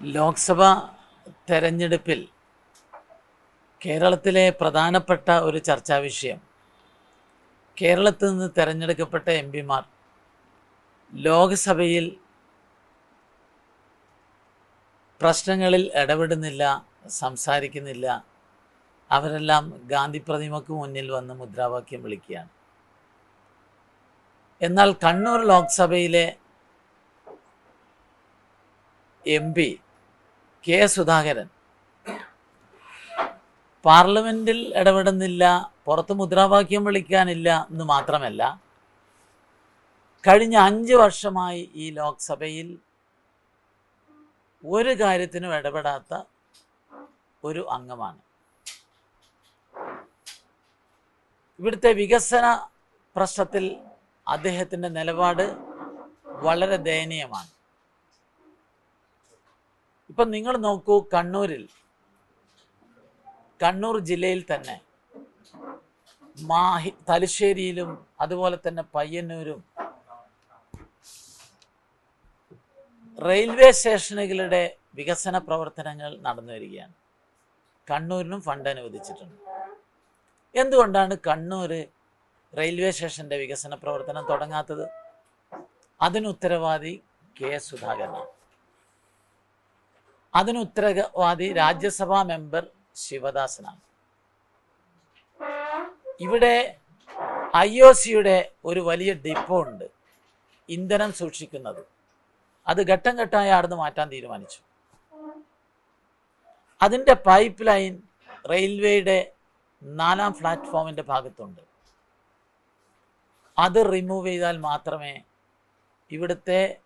ലോക്സഭ തെരഞ്ഞെടുപ്പിൽ കേരളത്തിലെ പ്രധാനപ്പെട്ട ഒരു ചർച്ചാ വിഷയം. കേരളത്തിൽ നിന്ന് തിരഞ്ഞെടുക്കപ്പെട്ട എം പിമാർ ലോക്സഭയിൽ പ്രശ്നങ്ങളിൽ ഇടപെടുന്നില്ല സംസാരിക്കുന്നില്ല. അവരെല്ലാം ഗാന്ധി പ്രതിമക്ക് മുന്നിൽ വന്ന് മുദ്രാവാക്യം വിളിക്കുകയാണ്. എന്നാൽ കണ്ണൂർ ലോക്സഭയിലെ എം പി കെ സുധാകരൻ. പാർലമെന്റിൽ ഇടപെടുന്നില്ല പുറത്ത് മുദ്രാവാക്യം വിളിക്കാനില്ല എന്ന് മാത്രമല്ല കഴിഞ്ഞ അഞ്ച് വർഷമായി ഈ ലോക്സഭയിൽ ഒരു കാര്യത്തിനും ഇടപെടാത്ത ഒരു അംഗമാണ്. ഇവിടുത്തെ വികസന പ്രശ്നത്തിൽ അദ്ദേഹത്തിന്റെ നിലപാട് വളരെ ദയനീയമാണ്. ഇപ്പം നിങ്ങൾ നോക്കൂ കണ്ണൂരിൽ. കണ്ണൂർ ജില്ലയിൽ തന്നെ മാഹി തലശ്ശേരിയിലും അതുപോലെ തന്നെ പയ്യന്നൂരും റെയിൽവേ സ്റ്റേഷനുകളുടെ വികസന പ്രവർത്തനങ്ങൾ നടന്നു വരികയാണ്. കണ്ണൂരിനും ഫണ്ട് അനുവദിച്ചിട്ടുണ്ട്. എന്തുകൊണ്ടാണ് കണ്ണൂർ റെയിൽവേ സ്റ്റേഷന്റെ വികസന പ്രവർത്തനം തുടങ്ങാത്തത്? അതിനുത്തരവാദി കെ സുധാകരനാണ്. അതിന് ഉത്തരവാദി രാജ്യസഭാ മെമ്പർ ശിവദാസനാണ്. ഇവിടെ ഐ ഒ സിയുടെ ഒരു വലിയ ഡിപ്പോ ഉണ്ട്. ഇന്ധനം സൂക്ഷിക്കുന്നത്. അത് ഘട്ടം ഘട്ടമായി അവിടുന്ന് മാറ്റാൻ തീരുമാനിച്ചു. അതിന്റെ പൈപ്പ് ലൈൻ റെയിൽവേയുടെ നാലാം പ്ലാറ്റ്ഫോമിന്റെ ഭാഗത്തുണ്ട്. അത് റിമൂവ് ചെയ്താൽ മാത്രമേ ഇവിടുത്തെ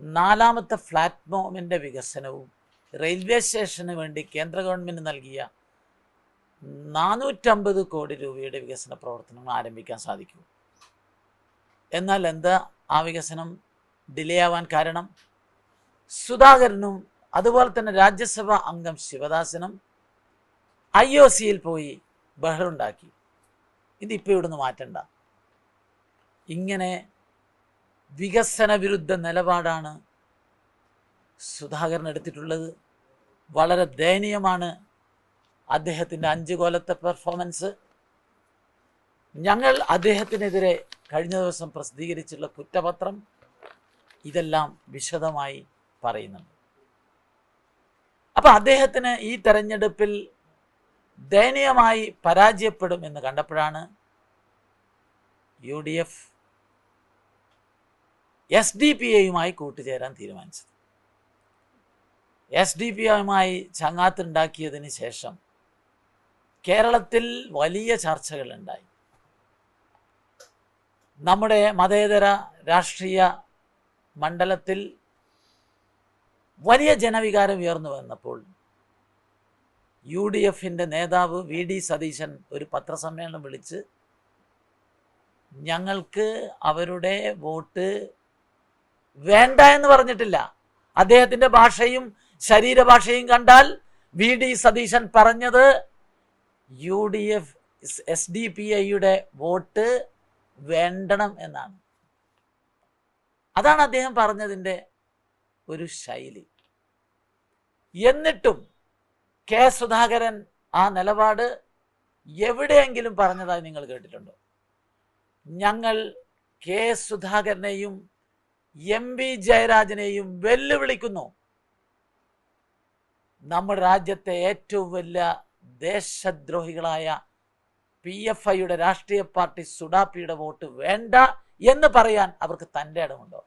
നാലാമത്തെ പ്ലാറ്റ്ഫോമിന്റെ വികസനവും റെയിൽവേ സ്റ്റേഷന് വേണ്ടി കേന്ദ്ര ഗവൺമെന്റ് നൽകിയ നാനൂറ്റമ്പത് കോടി രൂപയുടെ വികസന പ്രവർത്തനങ്ങൾ ആരംഭിക്കാൻ സാധിക്കും. എന്നാൽ എന്താ ആ വികസനം ഡിലേ ആവാൻ കാരണം? സുധാകരനും അതുപോലെ തന്നെ രാജ്യസഭാ അംഗം ശിവദാസനും ഐ ഒ സിയിൽ പോയി ബഹളുണ്ടാക്കി. ഇതിപ്പോൾ ഇവിടുന്ന് മാറ്റണ്ട. ഇങ്ങനെ വികസന വിരുദ്ധ നിലപാടാണ് സുധാകരൻ എടുത്തിട്ടുള്ളത്. വളരെ ദയനീയമാണ് അദ്ദേഹത്തിന്റെ അഞ്ച് കൊല്ലത്തെ പെർഫോമൻസ് ഞങ്ങൾ അദ്ദേഹത്തിനെതിരെ കഴിഞ്ഞ ദിവസം പ്രസിദ്ധീകരിച്ചുള്ള കുറ്റപത്രം ഇതെല്ലാം വിശദമായി പറയുന്നുണ്ട്. അപ്പം അദ്ദേഹത്തിന് ഈ തെരഞ്ഞെടുപ്പിൽ ദയനീയമായി പരാജയപ്പെടും എന്ന് കണ്ടപ്പോഴാണ് U D F S D P എയുമായി കൂട്ടുചേരാൻ തീരുമാനിച്ചത്. എസ് ഡി പി എയുമായി ചങ്ങാത്തുണ്ടാക്കിയതിന് ശേഷം കേരളത്തിൽ വലിയ ചർച്ചകളുണ്ടായി. നമ്മുടെ മതേതര രാഷ്ട്രീയ മണ്ഡലത്തിൽ വലിയ ജനവികാരം ഉയർന്നു വന്നപ്പോൾ യു ഡി എഫിന്റെ നേതാവ് വി ഡി സതീശൻ ഒരു പത്രസമ്മേളനം വിളിച്ച് ഞങ്ങൾക്ക് അവരുടെ വോട്ട് വേണ്ട എന്ന് പറഞ്ഞിട്ടില്ല. അദ്ദേഹത്തിന്റെ ഭാഷയും ശരീരഭാഷയും കണ്ടാൽ വി ഡി സതീശൻ പറഞ്ഞത് U D F S D P ഐയുടെ വോട്ട് വേണ്ടണം എന്നാണ്. അതാണ് അദ്ദേഹം പറഞ്ഞതിന്റെ ഒരു ശൈലി. എന്നിട്ടും കെ സുധാകരൻ ആ നിലപാട് എവിടെയെങ്കിലും പറഞ്ഞതായി നിങ്ങൾ കേട്ടിട്ടുണ്ടോ? ഞങ്ങൾ കെ സുധാകരനെയും എം വി ജയരാജനെയും വെല്ലുവിളിക്കുന്നു. നമ്മുടെ രാജ്യത്തെ ഏറ്റവും വലിയ ദേശദ്രോഹികളായ പി എഫ് ഐയുടെ രാഷ്ട്രീയ പാർട്ടി സുഡാപ്പിയുടെ വോട്ട് വേണ്ട എന്ന് പറയാൻ അവർക്ക് തന്റെ ഇടമുണ്ടോ?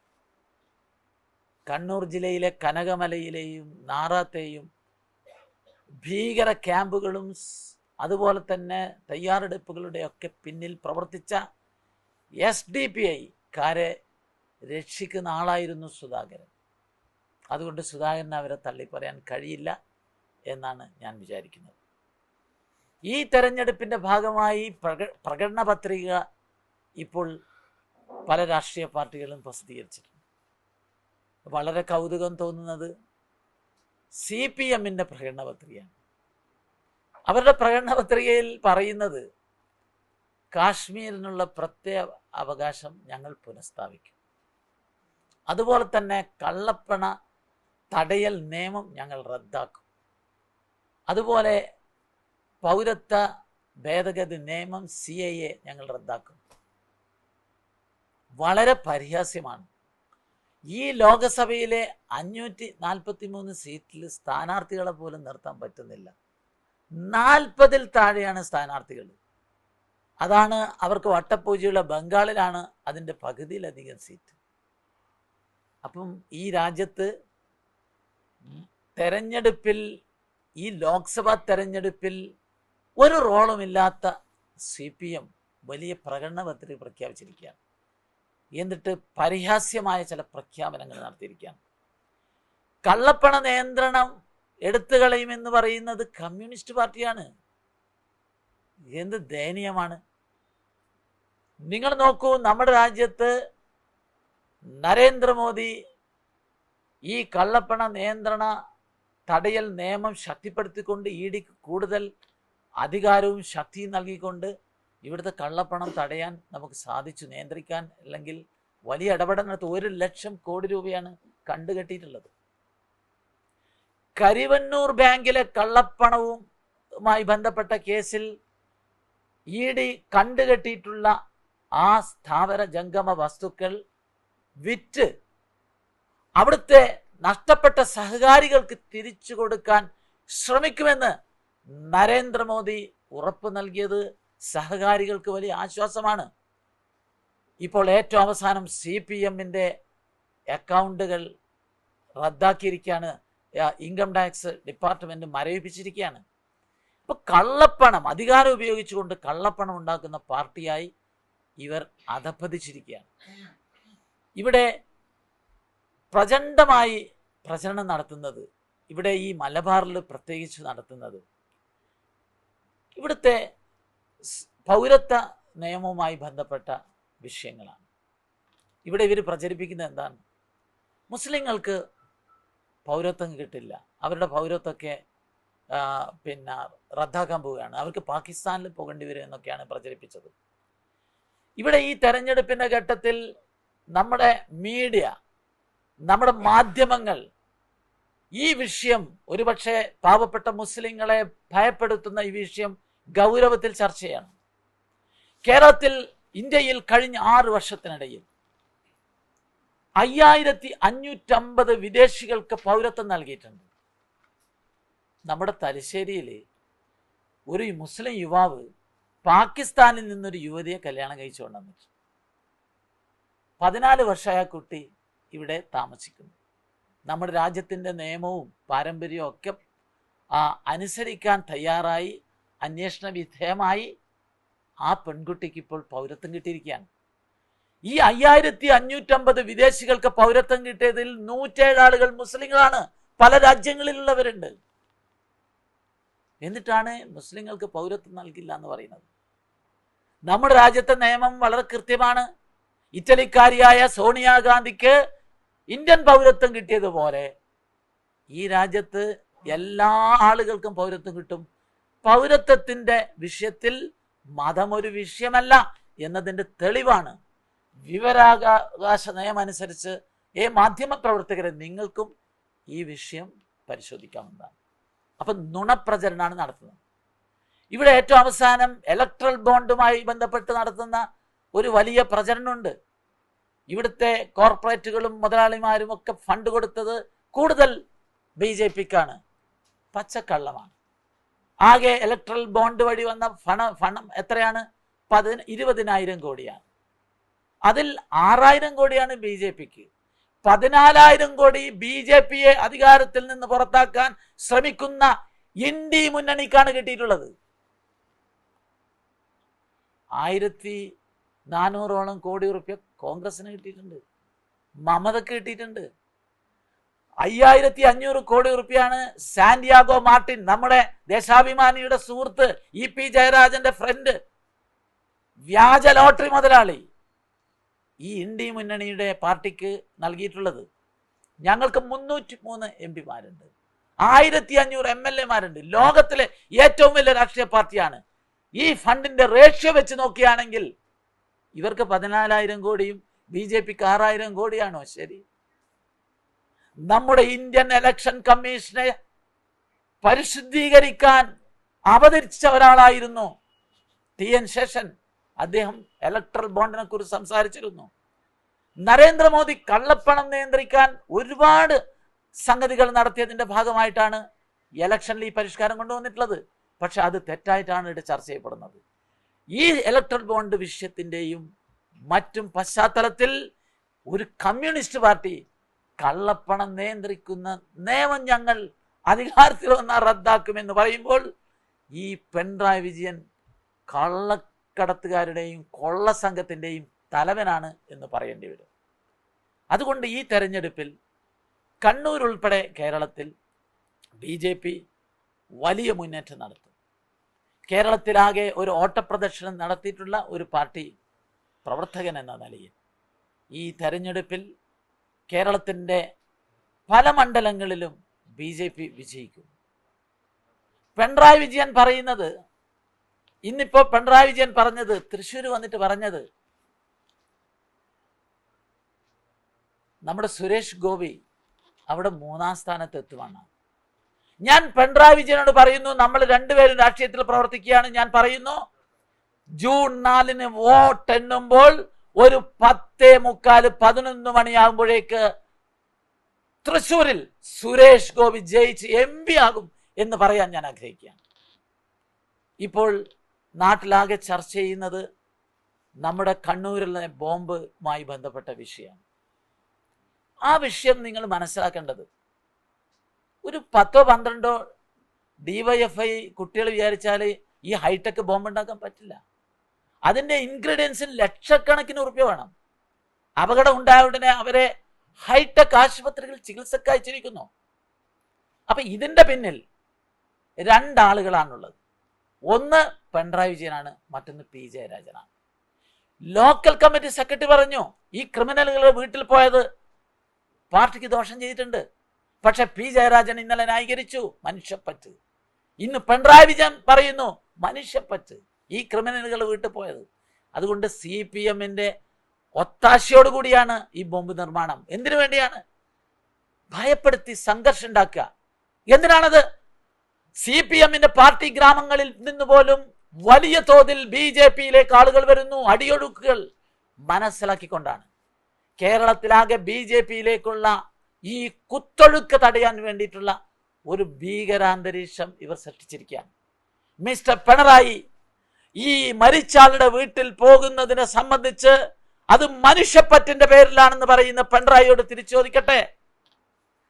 കണ്ണൂർ ജില്ലയിലെ കനകമലയിലെയും നാറാത്തെയും ഭീകര ക്യാമ്പുകളും അതുപോലെ തന്നെ തയ്യാറെടുപ്പുകളുടെയൊക്കെ പിന്നിൽ പ്രവർത്തിച്ച എസ് ഡി പി ഐക്കാരെ രക്ഷിക്കുന്ന ആളായിരുന്നു സുധാകരൻ. അതുകൊണ്ട് സുധാകരൻ അവരെ തള്ളിപ്പറയാൻ കഴിയില്ല എന്നാണ് ഞാൻ വിചാരിക്കുന്നത്. ഈ തെരഞ്ഞെടുപ്പിന്റെ ഭാഗമായി പ്രക പ്രകടന പത്രിക ഇപ്പോൾ പല രാഷ്ട്രീയ പാർട്ടികളും പ്രസിദ്ധീകരിച്ചിട്ടുണ്ട്. വളരെ കൗതുകം തോന്നുന്നത് സി പി എമ്മിന്റെ പ്രകടന പത്രികയാണ്. അവരുടെ പ്രകടന പത്രികയിൽ പറയുന്നത് കാശ്മീരിനുള്ള പ്രത്യേക അവകാശം ഞങ്ങൾ പുനഃസ്ഥാപിക്കും. അതുപോലെ തന്നെ കള്ളപ്പണ തടയൽ നിയമം ഞങ്ങൾ റദ്ദാക്കും. അതുപോലെ പൗരത്വ ഭേദഗതി നിയമം സി ഐ എ ഞങ്ങൾ റദ്ദാക്കും. വളരെ പരിഹാസ്യമാണ്. ഈ ലോകസഭയിലെ അഞ്ഞൂറ്റി നാൽപ്പത്തി മൂന്ന് സീറ്റിൽ സ്ഥാനാർത്ഥികളെ പോലും നിർത്താൻ പറ്റുന്നില്ല. നാൽപ്പതിൽ താഴെയാണ് സ്ഥാനാർത്ഥികൾ. അതാണ് അവർക്ക് വട്ടപ്പൂജയുള്ള ബംഗാളിലാണ് അതിന്റെ പകുതിയിലധികം സീറ്റ്. അപ്പം ഈ രാജ്യത്ത് തെരഞ്ഞെടുപ്പിൽ ഈ ലോക്സഭാ തെരഞ്ഞെടുപ്പിൽ ഒരു റോളുമില്ലാത്ത സി പി എം വലിയ പ്രകടന പത്രിക പ്രഖ്യാപിച്ചിരിക്കുകയാണ്. എന്നിട്ട് പരിഹാസ്യമായ ചില പ്രഖ്യാപനങ്ങൾ നടത്തിയിരിക്കുകയാണ്. കള്ളപ്പണ നിയന്ത്രണം എടുത്തു കളയുമെന്ന് പറയുന്നത് കമ്മ്യൂണിസ്റ്റ് പാർട്ടിയാണ്. എന്ത് ദയനീയമാണ്. നിങ്ങൾ നോക്കൂ നമ്മുടെ രാജ്യത്ത് നരേന്ദ്രമോദി ഈ കള്ളപ്പണ നിയന്ത്രണ തടയൽ നിയമം ശക്തിപ്പെടുത്തിക്കൊണ്ട് ഇ ഡിക്ക് കൂടുതൽ അധികാരവും ശക്തിയും നൽകിക്കൊണ്ട് ഇവിടുത്തെ കള്ളപ്പണം തടയാൻ നമുക്ക് സാധിച്ചു നിയന്ത്രിക്കാൻ അല്ലെങ്കിൽ വലിയ ഇടപെടൽ നടത്തി ഒരു ലക്ഷം കോടി രൂപയാണ് കണ്ടുകെട്ടിയിട്ടുള്ളത്. കരിവന്നൂർ ബാങ്കിലെ കള്ളപ്പണവുമായി ബന്ധപ്പെട്ട കേസിൽ ഇ ഡി കണ്ടുകെട്ടിയിട്ടുള്ള ആ സ്ഥാവര ജംഗമ വസ്തുക്കൾ വിറ്റ് അവിടുത്തെ നഷ്ടപ്പെട്ട സഹകാരികൾക്ക് തിരിച്ചു കൊടുക്കാൻ ശ്രമിക്കുമെന്ന് നരേന്ദ്രമോദി ഉറപ്പ് നൽകിയത് സഹകാരികൾക്ക് വലിയ ആശ്വാസമാണ്. ഇപ്പോൾ ഏറ്റവും അവസാനം സി പി എമ്മിന്റെ അക്കൗണ്ടുകൾ റദ്ദാക്കിയിരിക്കുകയാണ്. ഇൻകം ടാക്സ് ഡിപ്പാർട്ട്മെന്റ് മരവിപ്പിച്ചിരിക്കുകയാണ്. അപ്പോൾ കള്ളപ്പണം അധികാരം ഉപയോഗിച്ചുകൊണ്ട് കള്ളപ്പണം ഉണ്ടാക്കുന്ന പാർട്ടിയായി ഇവർ അധപ്പതിച്ചിരിക്കുകയാണ് ഇവിടെ പ്രചണ്ഡമായി പ്രചരണം നടത്തുന്നത് ഇവിടെ ഈ മലബാറിൽ പ്രത്യേകിച്ച് നടത്തുന്നത്. ഇവിടുത്തെ പൗരത്വ നിയമവുമായി ബന്ധപ്പെട്ട വിഷയങ്ങളാണ്. ഇവിടെ ഇവർ പ്രചരിപ്പിക്കുന്നത് എന്താണ്? മുസ്ലിങ്ങൾക്ക് പൗരത്വം കിട്ടില്ല. അവരുടെ പൗരത്വമൊക്കെ പിന്നെ റദ്ദാക്കാൻ പോവുകയാണ്. അവർക്ക് പാകിസ്ഥാനിൽ പോകേണ്ടി വരും എന്നൊക്കെയാണ് പ്രചരിപ്പിച്ചത്. ഇവിടെ ഈ തെരഞ്ഞെടുപ്പിന്റെ ഘട്ടത്തിൽ നമ്മുടെ മീഡിയ നമ്മുടെ മാധ്യമങ്ങൾ ഈ വിഷയം ഒരുപക്ഷെ പാവപ്പെട്ട മുസ്ലിങ്ങളെ ഭയപ്പെടുത്തുന്ന ഈ വിഷയം ഗൗരവത്തിൽ ചർച്ച ചെയ്യണം. കേരളത്തിൽ ഇന്ത്യയിൽ കഴിഞ്ഞ ആറ് വർഷത്തിനിടയിൽ അയ്യായിരത്തി അഞ്ഞൂറ്റമ്പത് വിദേശികൾക്ക് പൗരത്വം നൽകിയിട്ടുണ്ട്. നമ്മുടെ തലശ്ശേരിയിൽ ഒരു മുസ്ലിം യുവാവ് പാകിസ്ഥാനിൽ നിന്നൊരു യുവതിയെ കല്യാണം കഴിച്ചു കൊണ്ടുവന്നിട്ട് പതിനാല് വർഷമായ കുട്ടി ഇവിടെ താമസിക്കുന്നു. നമ്മുടെ രാജ്യത്തിന്റെ നിയമവും പാരമ്പര്യവും ഒക്കെ അനുസരിക്കാൻ തയ്യാറായി അന്വേഷണ വിധേയമായി ആ പെൺകുട്ടിക്ക് ഇപ്പോൾ പൗരത്വം കിട്ടിയിരിക്കുകയാണ്. ഈ അയ്യായിരത്തി അഞ്ഞൂറ്റമ്പത് വിദേശികൾക്ക് പൗരത്വം കിട്ടിയതിൽ നൂറ്റേഴ് ആളുകൾ മുസ്ലിങ്ങളാണ്. പല രാജ്യങ്ങളിലുള്ളവരുണ്ട്. എന്നിട്ടാണ് മുസ്ലിങ്ങൾക്ക് പൗരത്വം നൽകില്ല എന്ന് പറയുന്നത്. നമ്മുടെ രാജ്യത്തെ നിയമം വളരെ കൃത്യമാണ്. ഇറ്റലിക്കാരിയായ സോണിയാഗാന്ധിക്ക് ഇന്ത്യൻ പൗരത്വം കിട്ടിയതുപോലെ ഈ രാജ്യത്ത് എല്ലാ ആളുകൾക്കും പൗരത്വം കിട്ടും. പൗരത്വത്തിന്റെ വിഷയത്തിൽ മതം ഒരു വിഷയമല്ല എന്നതിന്റെ തെളിവാണ്. വിവരാവകാശ നയമനുസരിച്ച് ഏ മാധ്യമ പ്രവർത്തകരെ നിങ്ങൾക്കും ഈ വിഷയം പരിശോധിക്കാവുന്നതാണ്. അപ്പം നുണപ്രചരണമാണ് നടത്തുന്നത്. ഇവിടെ ഏറ്റവും അവസാനം ഇലക്ട്രൽ ബോണ്ടുമായി ബന്ധപ്പെട്ട് നടത്തുന്ന ഒരു വലിയ പ്രചരണമുണ്ട്. ഇവിടുത്തെ കോർപ്പറേറ്റുകളും മുതലാളിമാരും ഒക്കെ ഫണ്ട് കൊടുത്തത് കൂടുതൽ ബി ജെ പിക്കാണ്. പച്ചക്കള്ളമാണ്. ആകെ ഇലക്ട്രൽ ബോണ്ട് വഴി വന്ന ഫണ ഫണം എത്രയാണ്? പതിന ഇരുപതിനായിരം കോടിയാണ്. അതിൽ ആറായിരം കോടിയാണ് ബി ജെ പിക്ക്. പതിനാലായിരം കോടി ബി ജെ പിയെ അധികാരത്തിൽ നിന്ന് പുറത്താക്കാൻ ശ്രമിക്കുന്ന ഇന്ത്യ മുന്നണിക്കാണ് കിട്ടിയിട്ടുള്ളത്. ആയിരത്തി നാനൂറോളം കോടി റുപ്യ കോൺഗ്രസിന് കിട്ടിയിട്ടുണ്ട്. മമതക്ക് കിട്ടിയിട്ടുണ്ട്. അയ്യായിരത്തി അഞ്ഞൂറ് കോടി റുപ്യാണ് സാന്റിയാഗോ മാർട്ടിൻ നമ്മുടെ ദേശാഭിമാനിയുടെ സുഹൃത്ത് ഇ പി ജയരാജന്റെ ഫ്രണ്ട് വ്യാജ ലോട്ടറി മുതലാളി. ഈ ഇന്ത്യ മുന്നണിയുടെ പാർട്ടിക്ക് നൽകിയിട്ടുള്ളത് ഞങ്ങൾക്ക് മുന്നൂറ്റി മൂന്ന് എം പിമാരുണ്ട്. ആയിരത്തി അഞ്ഞൂറ് എം എൽ എമാരുണ്ട്. ലോകത്തിലെ ഏറ്റവും വലിയ രാഷ്ട്രീയ പാർട്ടിയാണ്. ഈ ഫണ്ടിന്റെ റേഷ്യോ വെച്ച് നോക്കുകയാണെങ്കിൽ ഇവർക്ക് പതിനാലായിരം കോടിയും ബി ജെ പിക്ക് ആറായിരം കോടിയാണോ? ശരി. നമ്മുടെ ഇന്ത്യൻ ഇലക്ഷൻ കമ്മീഷനെ പരിശുദ്ധീകരിക്കാൻ അവതരിച്ച ഒരാളായിരുന്നു ടി എൻ ശേഷൻ. അദ്ദേഹം ഇലക്ട്രൽ ബോണ്ടിനെ കുറിച്ച് സംസാരിച്ചിരുന്നു. നരേന്ദ്രമോദി കള്ളപ്പണം നിയന്ത്രിക്കാൻ ഒരുപാട് സംഗതികൾ നടത്തിയതിന്റെ ഭാഗമായിട്ടാണ് ഇലക്ഷനിൽ ഈ പരിഷ്കാരം കൊണ്ടുവന്നിട്ടുള്ളത്. പക്ഷെ അത് തെറ്റായിട്ടാണ് ഇവിടെ ചർച്ച ചെയ്യപ്പെടുന്നത്. ഈ ഇലക്ട്രൽ ബോണ്ട് വിഷയത്തിന്റെയും മറ്റും പശ്ചാത്തലത്തിൽ ഒരു കമ്മ്യൂണിസ്റ്റ് പാർട്ടി കള്ളപ്പണം നിയന്ത്രിക്കുന്ന നിയമം ഞങ്ങൾ അധികാരത്തിൽ വന്നാൽ റദ്ദാക്കുമെന്ന് പറയുമ്പോൾ ഈ പിണറായി വിജയൻ കള്ളക്കടത്തുകാരുടെയും കൊള്ള സംഘത്തിന്റെയും തലവനാണ് എന്ന് പറയേണ്ടി വരും. അതുകൊണ്ട് ഈ തെരഞ്ഞെടുപ്പിൽ കണ്ണൂർ ഉൾപ്പെടെ കേരളത്തിൽ ബി വലിയ മുന്നേറ്റം നടത്തും. കേരളത്തിലാകെ ഒരു ഓട്ടപ്രദർശനം നടത്തിയിട്ടുള്ള ഒരു പാർട്ടി പ്രവർത്തകൻ എന്ന നിലയിൽ ഈ തെരഞ്ഞെടുപ്പിൽ കേരളത്തിന്റെ പല മണ്ഡലങ്ങളിലും ബി ജെ പി വിജയിക്കും. പിണറായി വിജയൻ പറയുന്നത് ഇന്നിപ്പോൾ പിണറായി വിജയൻ പറഞ്ഞത് തൃശ്ശൂർ വന്നിട്ട് പറഞ്ഞത് നമ്മുടെ സുരേഷ് ഗോപി അവിടെ മൂന്നാം സ്ഥാനത്ത് എത്തുവാണ് ഞാൻ പിണറായി വിജയനോട് പറയുന്നു നമ്മൾ രണ്ടുപേരും രാഷ്ട്രീയത്തിൽ പ്രവർത്തിക്കുകയാണ് ഞാൻ പറയുന്നു. ജൂൺ നാലിന് വോട്ട് എണ്ണുമ്പോൾ ഒരു പത്തേ മുക്കാൽ പതിനൊന്ന് മണിയാകുമ്പോഴേക്ക് തൃശൂരിൽ സുരേഷ് ഗോപി ജയിച്ച് എം പി ആകും എന്ന് പറയാൻ ഞാൻ ആഗ്രഹിക്കുകയാണ്. ഇപ്പോൾ നാട്ടിലാകെ ചർച്ച ചെയ്യുന്നത് നമ്മുടെ കണ്ണൂരിലെ ബോംബുമായി ബന്ധപ്പെട്ട വിഷയമാണ്. ആ വിഷയം നിങ്ങൾ മനസ്സിലാക്കേണ്ടത് ഒരു പത്തോ പന്ത്രണ്ടോ ഡിവൈഎഫ്ഐ കുട്ടികൾ വിചാരിച്ചാൽ ഈ ഹൈടെക് ബോംബ് ഉണ്ടാക്കാൻ പറ്റില്ല. അതിന്റെ ഇൻഗ്രീഡിയൻസിന് ലക്ഷക്കണക്കിന് ഉറുപ്പ്യ വേണം. അപകടം ഉണ്ടായ ഉടനെ അവരെ ഹൈടെക് ആശുപത്രികൾ ചികിത്സക്ക് അയച്ചിരിക്കുന്നു അപ്പൊ ഇതിന്റെ പിന്നിൽ രണ്ടാളുകളാണുള്ളത്. ഒന്ന് പിണറായി വിജയനാണ് മറ്റൊന്ന് പി ജയരാജനാണ് ലോക്കൽ കമ്മിറ്റി സെക്രട്ടറി പറഞ്ഞു ഈ ക്രിമിനലുകൾ വീട്ടിൽ പോയത് പാർട്ടിക്ക് ദോഷം ചെയ്തിട്ടുണ്ട്. പക്ഷെ പി ജയരാജൻ ഇന്നലെ ന്യായീകരിച്ചു. മനുഷ്യപ്പറ്റ്. ഇന്ന് പിണറായി വിജയൻ പറയുന്നു മനുഷ്യപ്പറ്റ്. ഈ ക്രിമിനലുകൾ വീട്ടിൽ പോയത്. അതുകൊണ്ട് സി പി എമ്മിന്റെ ഒത്താശയോടുകൂടിയാണ് ഈ ബോംബ് നിർമ്മാണം. എന്തിനു വേണ്ടിയാണ്? ഭയപ്പെടുത്തി സംഘർഷം ഉണ്ടാക്കുക. എന്തിനാണത്? സി പി എമ്മിന്റെ പാർട്ടി ഗ്രാമങ്ങളിൽ നിന്ന് പോലും വലിയ തോതിൽ ബി ജെ പിയിലേക്ക് ആളുകൾ വരുന്നു അടിയൊഴുക്കുകൾ മനസ്സിലാക്കിക്കൊണ്ടാണ്. കേരളത്തിലാകെ ബി ജെ പിയിലേക്കുള്ള ഈ കുത്തൊഴുക്ക് തടയാൻ വേണ്ടിയിട്ടുള്ള ഒരു ഭീകരാന്തരീക്ഷം ഇവർ സൃഷ്ടിച്ചിരിക്കുകയാണ്. മിസ്റ്റർ പിണറായി ഈ മരിച്ചാളുടെ വീട്ടിൽ പോകുന്നതിനെ സംബന്ധിച്ച് അത് മനുഷ്യപ്പറ്റിന്റെ പേരിലാണെന്ന് പറയുന്ന പിണറായിയോട് തിരിച്ചു ചോദിക്കട്ടെ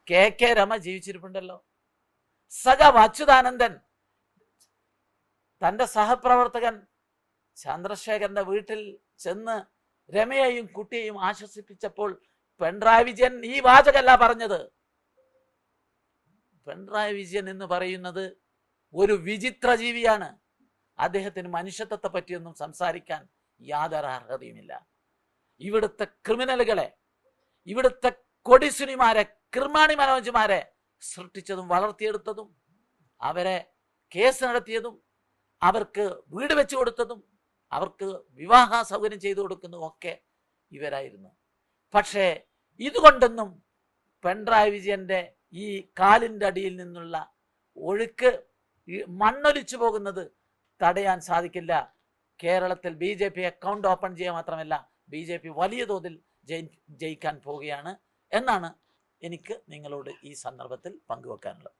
കെ കെ രമ ജീവിച്ചിരിപ്പുണ്ടല്ലോ. സഖാവ് അച്യുതാനന്ദൻ തന്റെ സഹപ്രവർത്തകൻ ചന്ദ്രശേഖരന്റെ വീട്ടിൽ ചെന്ന് രമയെയും കുട്ടിയെയും ആശ്വസിപ്പിച്ചപ്പോൾ പിണറായി വിജയൻ ഈ വാചകല്ല പറഞ്ഞത്. പിണറായി വിജയൻ എന്ന് പറയുന്നത് ഒരു വിചിത്ര ജീവിയാണ്. അദ്ദേഹത്തിന് മനുഷ്യത്വത്തെ പറ്റിയൊന്നും സംസാരിക്കാൻ യാതൊരു അർഹതയുമില്ല. ഇവിടുത്തെ ക്രിമിനലുകളെ ഇവിടുത്തെ കൊടിസുനിമാരെ ക്രിമാണി മനോജുമാരെ സൃഷ്ടിച്ചതും വളർത്തിയെടുത്തതും അവരെ കേസ് നടത്തിയതും അവർക്ക് വീട് വെച്ചു കൊടുത്തതും അവർക്ക് വിവാഹ സൗകര്യം ചെയ്തു കൊടുക്കുന്നതും ഒക്കെ ഇവരായിരുന്നു. പക്ഷേ ഇതുകൊണ്ടൊന്നും പിണറായി വിജയന്റെ ഈ കാലിന്റെ അടിയിൽ നിന്നുള്ള ഒഴുക്ക് മണ്ണൊലിച്ചു പോകുന്നത് തടയാൻ സാധിക്കില്ല. കേരളത്തിൽ B J P account open ചെയ്യുക മാത്രമല്ല ബി ജെ പി വലിയ തോതിൽ ജയി ജയിക്കാൻ പോവുകയാണ് എന്നാണ് എനിക്ക് നിങ്ങളോട് ഈ സന്ദർഭത്തിൽ പങ്കുവെക്കാനുള്ളത്.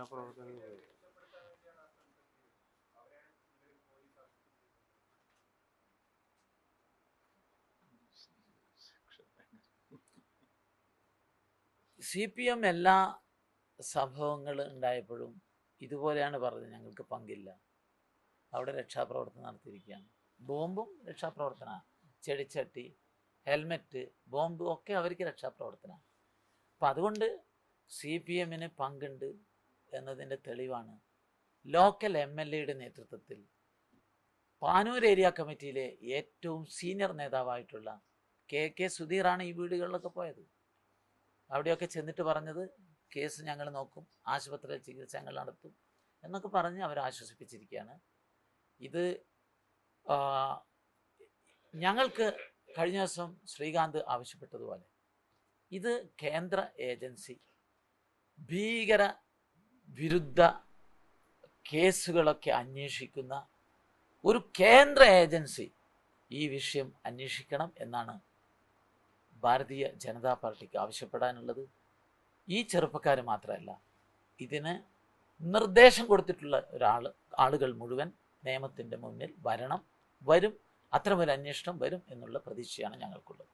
രക്ഷാപ്രവർത്തകർ സി പി എം എല്ലാ സംഭവങ്ങൾ ഉണ്ടായപ്പോഴും ഇതുപോലെയാണ് പറഞ്ഞത്. ഞങ്ങൾക്ക് പങ്കില്ല. അവിടെ രക്ഷാപ്രവർത്തനം നടത്തിയിരിക്കുകയാണ്. ബോംബും രക്ഷാപ്രവർത്തന ചെടിച്ചട്ടി ഹെൽമെറ്റ് ബോംബും ഒക്കെ അവർക്ക് രക്ഷാപ്രവർത്തനമാണ്. അപ്പം അതുകൊണ്ട് സി പി എമ്മിന് പങ്കുണ്ട്. എന്നതിന്റെ തെളിവാണ്. ലോക്കൽ എം എൽ എയുടെ നേതൃത്വത്തിൽ പാനൂർ ഏരിയ കമ്മിറ്റിയിലെ ഏറ്റവും സീനിയർ നേതാവായിട്ടുള്ള കെ കെ സുധീറാണ് ഈ വീടുകളിലൊക്കെ പോയത്. അവിടെയൊക്കെ ചെന്നിട്ട് പറഞ്ഞത് കേസ് ഞങ്ങൾ നോക്കും ആശുപത്രിയിൽ ചികിത്സ ഞങ്ങൾ നടത്തും എന്നൊക്കെ പറഞ്ഞ് അവർ ആശ്വസിപ്പിച്ചിരിക്കുകയാണ്. ഇത് ഞങ്ങൾക്ക് കഴിഞ്ഞ ദിവസം ശ്രീകാന്ത് ആവശ്യപ്പെട്ടതുപോലെ ഇത് കേന്ദ്ര ഏജൻസി ഭീകര വിരുദ്ധ കേസുകളൊക്കെ അന്വേഷിക്കുന്ന ഒരു കേന്ദ്ര ഏജൻസി ഈ വിഷയം അന്വേഷിക്കണം എന്നാണ് ഭാരതീയ ജനതാ പാർട്ടിക്ക് ആവശ്യപ്പെടാനുള്ളത്. ഈ ചെറുപ്പക്കാർ മാത്രമല്ല ഇതിന് നിർദ്ദേശം കൊടുത്തിട്ടുള്ള ഒരാൾ ആളുകൾ മുഴുവൻ നിയമത്തിന്റെ മുന്നിൽ വരണം. വരും അത്തരമൊരു അന്വേഷണം വരും എന്നുള്ള പ്രതീക്ഷയാണ് ഞങ്ങൾക്കുള്ളത്.